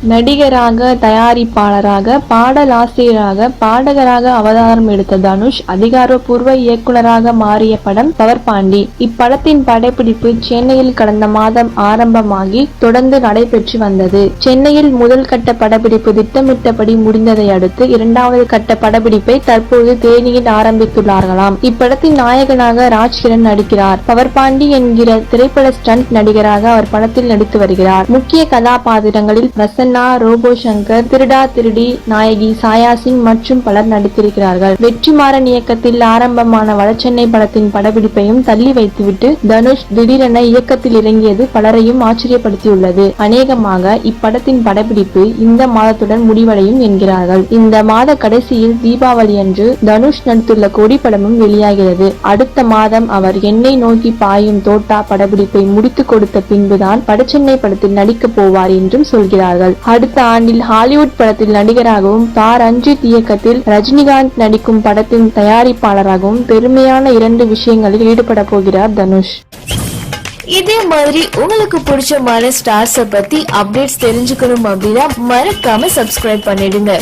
நடிகராக தயாரிப்பாளராக பாடலாசிரியராக பாடகராக அவதாரம் எடுத்த தனுஷ் அதிகாரப்பூர்வ இயக்குனராக மாறிய படம் பவர் பாண்டி இப்படத்தின் படப்பிடிப்பு சென்னையில் கடந்த மாதம் ஆரம்பமாகி தொடர்ந்து நடைபெற்று வந்தது. சென்னையில் முதல் கட்ட படப்பிடிப்பு திட்டமிட்டபடி முடிந்ததை அடுத்து இரண்டாவது கட்ட படப்பிடிப்பை தற்போது தேனியில் ஆரம்பித்துள்ளார்களாம். இப்படத்தின் நாயகனாக ராஜ்கிரண் நடிக்கிறார். பவர் பாண்டி என்கிற திரைப்பட ஸ்டண்ட் நடிகராக அவர் படத்தில் நடித்து வருகிறார். முக்கிய கதாபாத்திரங்களில் பிரசன்னா ரோபோ சங்கர் திருடா திருடி நாயகி சாயா சிங் மற்றும் பலர் நடித்திருக்கிறார்கள். வெற்றிமாறன் இயக்கத்தில் ஆரம்பமான வடசென்னை படத்தின் படப்பிடிப்பையும் தள்ளி வைத்துவிட்டு தனுஷ் திடீரென இயக்கத்தில் இறங்கியது பலரையும் ஆச்சரியப்படுத்தியுள்ளது. அநேகமாக இப்படத்தின் படப்பிடிப்பு இந்த மாதத்துடன் முடிவடையும் என்கிறார்கள். இந்த மாத கடைசியில் தீபாவளி அன்று தனுஷ் நடித்துள்ள கொடி படமும் வெளியாகிறது. அடுத்த மாதம் அவர் என்னை நோக்கி பாயும் தோட்டா படப்பிடிப்பை முடித்துக் கொடுத்த பின்புதான் படச்சென்னை படத்தில் நடிக்கப் போவார் என்றும் சொல்கிறார். சொல்கிறார்கள் அடுத்த ஆண்டில் ஹாலிவுட் படத்தில் நடிகராகவும் தா ரஞ்சித் இயக்கத்தில் ரஜினிகாந்த் நடிக்கும் படத்தின் தயாரிப்பாளராகவும் பெருமையான இரண்டு விஷயங்களில் ஈடுபட போகிறார் தனுஷ். இதே மாதிரி உங்களுக்கு பிடிச்சமான ஸ்டார்ஸ பத்தி அப்டேட்ஸ் தெரிஞ்சுக்கணும் அப்படின்னா மறக்காம சப்ஸ்கிரைப் பண்ணிடுங்க.